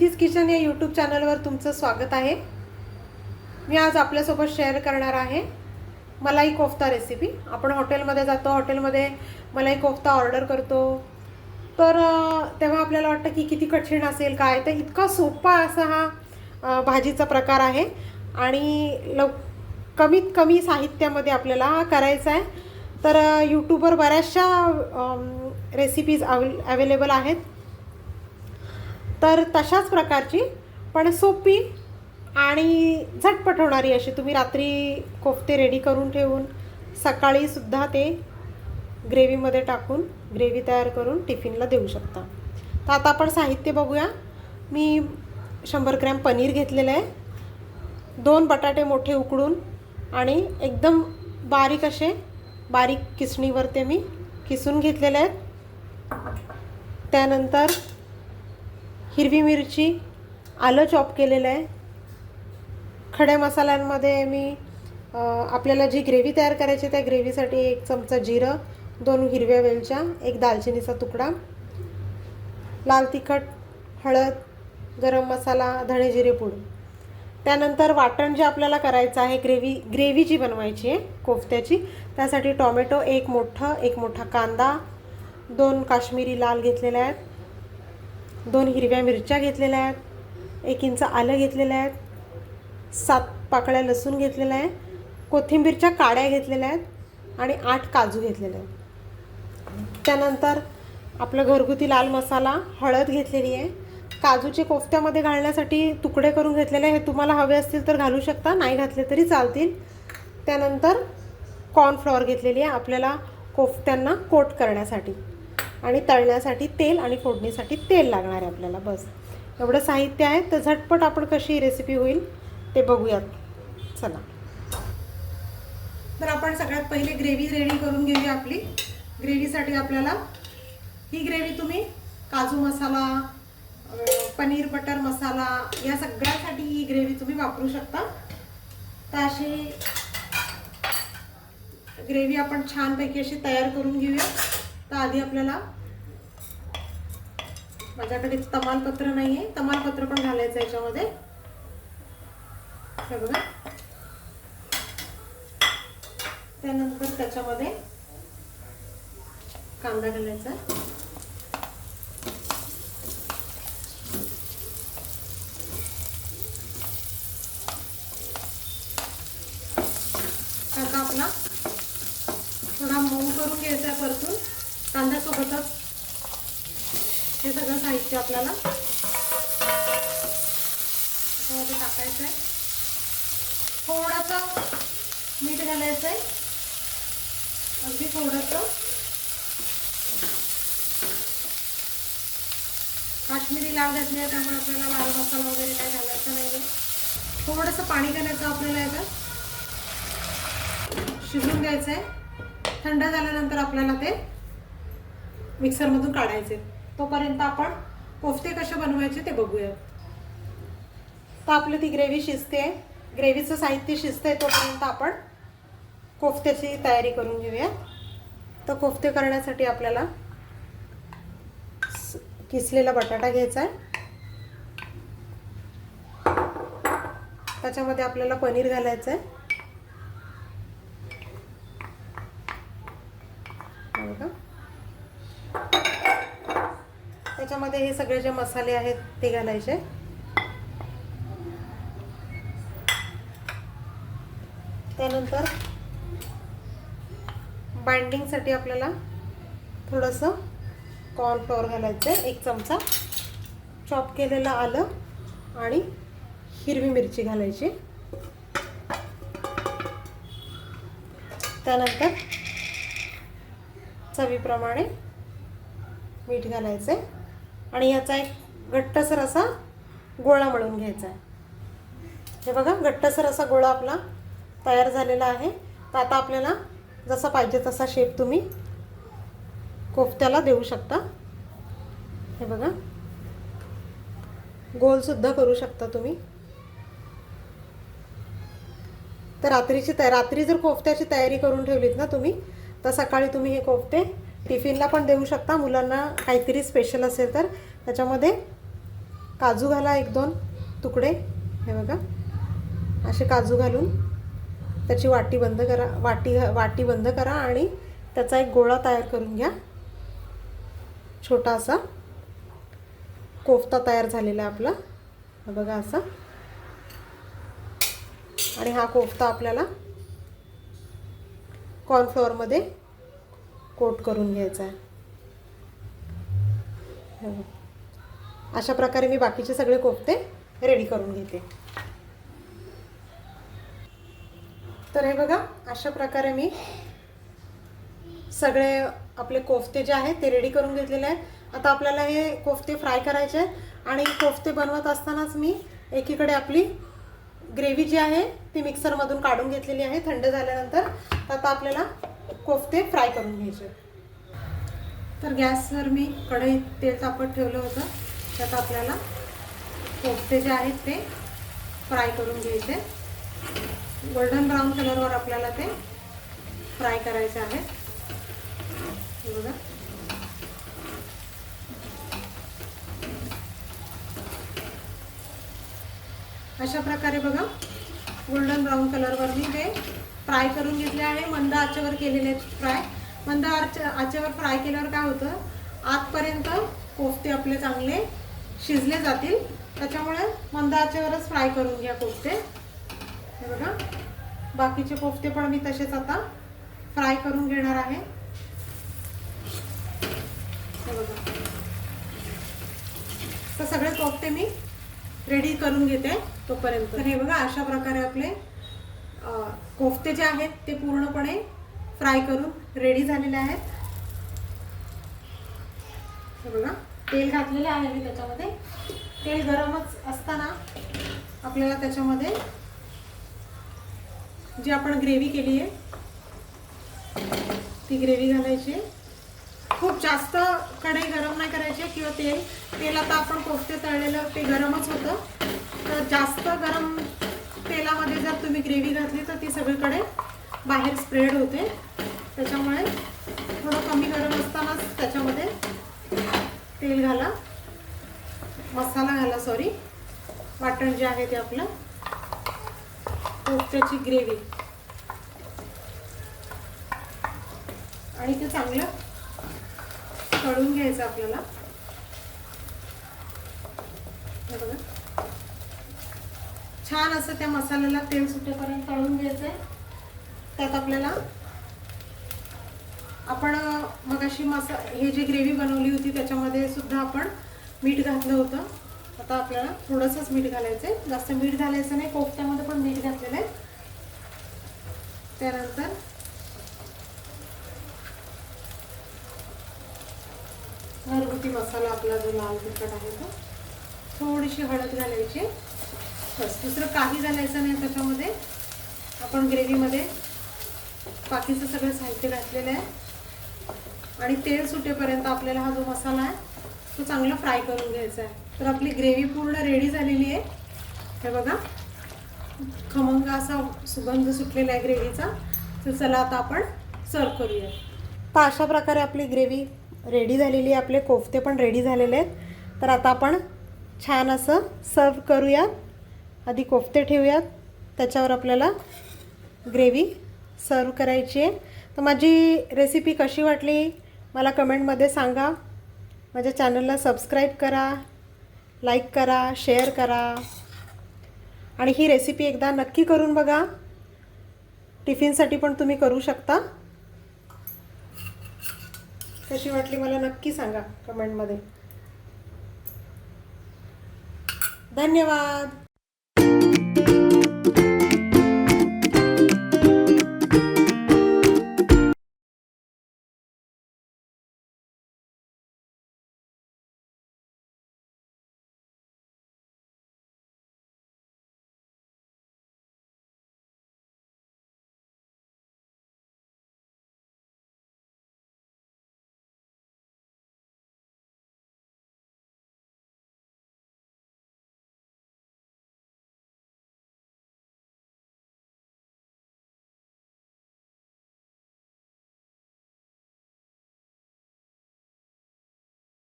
प्रीतीज kitchen या YouTube चॅनलवर तुमचं स्वागत आहे. मी आज आपल्यासोबत शेअर करणार आहे मलाई कोफ्ता रेसिपी आपण हॉटेलमध्ये जातो हॉटेलमध्ये मलाई कोफ्ता ऑर्डर करतो. तर तेव्हा आपल्याला वाटतं की किती कठीण असेल काय? तर इतका सोपा असा हा भाजीचा प्रकार आहे. आणि लव कमीत कमी साहित्यामध्ये आपल्याला हा करायचा आहे. तर यूट्यूबवर बऱ्याचशा रेसिपीज अवेल अवेलेबल आहेत. तर तशाच प्रकारची पण सोपी आणि झटपट होणारी अशी. तुम्ही रात्री कोफ्ते रेडी करून ठेवून सकाळीसुद्धा ते ग्रेव्हीमध्ये टाकून ग्रेव्ही तयार करून टिफिनला देऊ शकता. तर आता आपण साहित्य बघूया. मी शंभर ग्रॅम पनीर घेतलेलं आहे. दोन बटाटे मोठे उकडून आणि एकदम बारीक असे बारीक किसणीवर ते मी किसून घेतलेले आहेत. त्यानंतर हिरवी मिरची आलं चॉप केलेलं आहे. खड्या मसाल्यांमध्ये मी आपल्याला जी ग्रेव्ही तयार करायची त्या ग्रेव्हीसाठी एक चमचा जिरं दोन हिरव्या वेलच्या एक दालचिनीचा तुकडा लाल तिखट हळद गरम मसाला धणे जिरे पूड. त्यानंतर वाटण जे आपल्याला करायचं आहे ग्रेव्ही ग्रेव्ही जी बनवायची आहे कोफ्त्याची त्यासाठी टॉमॅटो एक मोठं एक मोठा कांदा दोन काश्मीरी लाल घेतलेले आहेत. दोन हिरव्या मिरच्या घेतलेल्या आहेत एक इंच आलं घेतलेलं आहेत सात पाकळ्या लसूण घेतलेलं आहे कोथिंबीरच्या काड्या घेतलेल्या आहेत आणि आठ काजू घेतलेले आहेत. त्यानंतर आपलं घरगुती लाल मसाला हळद घेतलेली आहे. काजूचे कोफ्त्यामध्ये घालण्यासाठी तुकडे करून घेतलेले हे तुम्हाला हवे असतील तर घालू शकता नाही घातले तरी चालतील. त्यानंतर कॉर्नफ्लॉवर घेतलेली आहे आपल्याला कोफ्त्यांना कोट करण्यासाठी. आणि तळण्यासाठी तेल आणि फोडणीसाठी तेल लागणार आहे आपल्याला बस. एवढं साहित्य आहे तर झटपट आपण कशी रेसिपी होईल ते बघूयात. चला. तर आपण सगळ्यात पहिले ग्रेव्ही रेडी करून घेऊया आपली. ग्रेव्हीसाठी आपल्याला ही ग्रेव्ही तुम्ही काजू मसाला पनीर बटर मसाला या सगळ्यासाठी ही ग्रेव्ही तुम्ही वापरू शकता. तर अशी ग्रेव्ही आपण छानपैकी अशी तयार करून घेऊया. तर आधी आपल्याला माझ्याकडे तमालपत्र नाही आहे तमालपत्र पण घालायचं याच्यामध्ये. हे बघा. त्यानंतर त्याच्यामध्ये कांदा घालायचा कांदा आपला थोडा मऊ करून घ्यायचा आहे परतून कांद्यासोबतच हे सगळं साहित्य त्याच्यामध्ये टाकायचं आहे थोडंसं मीठ घालायचं आहे अगदी थोडंसं. काश्मीरी लाल घातली आहे त्यामुळे आपल्याला लाल मसाला वगैरे काही घालायचा नाही आहे थोडंसं पाणी घालायचं आपल्याला याच्यात. शिजून द्यायचं आहे थंड झाल्यानंतर आपल्याला ते मिक्सरमधून काढायचे तोपर्यंत आपण कोफ्ते कसे बनवायचे ते बघूया. तर आपलं ती ग्रेव्ही शिजते. ग्रेव्हीचं साहित्य शिजतंय तोपर्यंत आपण कोफ्त्याची तयारी करून घेऊया. तर कोफ्ते करण्यासाठी आपल्याला किसलेला बटाटा घ्यायचा आहे त्याच्यामध्ये आपल्याला पनीर घालायचं आहे हे बघा. त्याच्यामध्ये हे सगळे जे मसाले आहेत ते घालायचे. त्यानंतर बाइंडिंगसाठी आपल्याला थोडंसं कॉर्नफ्लॉवर घालायचं आहे एक चमचा. चॉप केलेलं आलं आणि हिरवी मिरची घालायची. त्यानंतर चवीप्रमाणे मीठ घालायचं आहे आणि याचा एक घट्टसर असा गोळा मळून घ्यायचा आहे. हे बघा घट्टसर असा गोळा आपला तयार झालेला आहे. तर आता आपल्याला जसा पाहिजे तसा शेप तुम्ही कोफ्त्याला देऊ शकता. हे बघा. गोलसुद्धा करू शकता तुम्ही. तर रात्रीची तया रात्री जर कोफ्त्याची तयारी करून ठेवलीत ना तुम्ही तर सकाळी तुम्ही हे कोफ्ते टिफिनला पण देऊ शकता. मुलांना काहीतरी स्पेशल असेल तर. त्याच्यामध्ये काजू घाला एक दोन तुकडे. हे बघा. असे काजू घालून त्याची वाटी बंद करा. वाटी वाटी बंद करा आणि त्याचा एक गोळा तयार करून घ्या. छोटा असा कोफ्ता तयार झालेला आपला. बघा असा. आणि हा कोफ्ता आपल्याला कॉर्नफ्लॉवरमध्ये कोट करून घ्यायचा आहे. अशा प्रकारे मी बाकीचे सगळे कोफ्ते रेडी करून घेते. तर हे बघा अशा प्रकारे मी सगळे आपले कोफ्ते जे आहेत ते रेडी करून घेतलेले आहेत. आता आपल्याला हे कोफ्ते फ्राय करायचे आहेत आणि कोफ्ते बनवत असतानाच मी एकीकडे आपली ग्रेव्ही जी आहे ती मिक्सरमधून काढून घेतलेली आहे. थंड झाल्यानंतर आता आपल्याला कोफ्ते फ्राय करून घ्यायचे. तर गॅसवर मी कढईत तेल तापत ठेवलं होतं. त्यात आपल्याला कोफ्ते जे आहेत ते फ्राय करून घ्यायचे. गोल्डन ब्राऊन कलरवर आपल्याला ते फ्राय करायचे आहेत. बघा. अशा प्रकारे बघा गोल्डन ब्राऊन कलरवर मी ते फ्राय करून घेतले आहे. मंद आचेवर केलेले आहेत फ्राय. मंद आच आचेवर फ्राय केल्यावर काय होतं? आतपर्यंत कोफ्ते आपले चांगले शिजले जातील. त्याच्यामुळे मंद आचेवरच फ्राय करून घ्या कोफ्ते. हे बघा. बाकीचे कोफ्ते पण मी तसेच आता फ्राय करून घेणार आहे. हे बघा. तर सगळे कोफ्ते मी रेडी करून घेते तोपर्यंत. तर हे बघा अशा प्रकारे आपले कोफ्ते जे आहेत ते पूर्णपणे फ्राय करून रेडी झालेले आहेत. बघा तेल घातलेले आहे मी त्याच्यामध्ये. तेल गरमच असताना आपल्याला त्याच्यामध्ये जी आपण ग्रेव्ही केली आहे ती ग्रेव्ही घालायची. खूप जास्त कढई गरम नाही करायची किंवा तेल तेल आता आपण कोफते तळलेलं ते गरमच होतं. तर जास्त गरम तेलामध्ये जर तुम्ही ग्रेव्ही घातली तर ती सगळीकडे बाहेर स्प्रेड होते. त्याच्यामुळे थोडं कमी गरम असतानाच त्याच्यामध्ये तेल घाला. मसाला घाला सॉरी वाटण जे आहे ते आपलं. कोफ्त्याची ग्रेव्ही. आणि ते चांगलं तळून घ्यायचं आपल्याला. बघा. छान असं त्या मसाल्याला तेल सुटेपर्यंत तळून घ्यायचं आहे त्यात आपल्याला आपण मग अशी मसा हे जी ग्रेव्ही बनवली होती त्याच्यामध्ये सुद्धा आपण मीठ घातलं होतं. आता आपल्याला थोडंसंच मीठ घालायचं आहे जास्त मीठ घालायचं नाही कोफ्त्यामध्ये पण मीठ घातलेलं आहे. त्यानंतर घरगुती मसाला आपला जो लाल तिखट आहे तो थोडीशी हळद घालायची. बस दुसरं काही घालायचं नाही त्याच्यामध्ये. आपण ग्रेव्हीमध्ये बाकीचं सगळं साहित्य घातलेलं आहे. आणि तेल सुटेपर्यंत आपल्याला हा जो मसाला आहे तो चांगला फ्राय करून घ्यायचा आहे. तर आपली ग्रेव्ही पूर्ण रेडी झालेली आहे. हे बघा. खमंग असा सुगंध सुटलेला आहे ग्रेव्हीचा. तर चला आता आपण सर्व करूया. तर अशा प्रकारे आपली ग्रेव्ही रेडी झालेली आहे. आपले कोफ्ते पण रेडी झालेले आहेत. तर आता आपण छान असं सर्व करूयात आधी कोफ्ते ठेवूयात. त्याच्यावर आपल्याला ग्रेव्ही सर्व करायची आहे. तर माझी रेसिपी कशी वाटली मला कमेंटमध्ये सांगा. माझ्या चॅनलला सबस्क्राईब करा लाईक करा शेअर करा. आणि ही रेसिपी एकदा नक्की करून बघा. टिफिनसाठी पण तुम्ही करू शकता. कशी वाटली मला नक्की सांगा कमेंटमध्ये. धन्यवाद.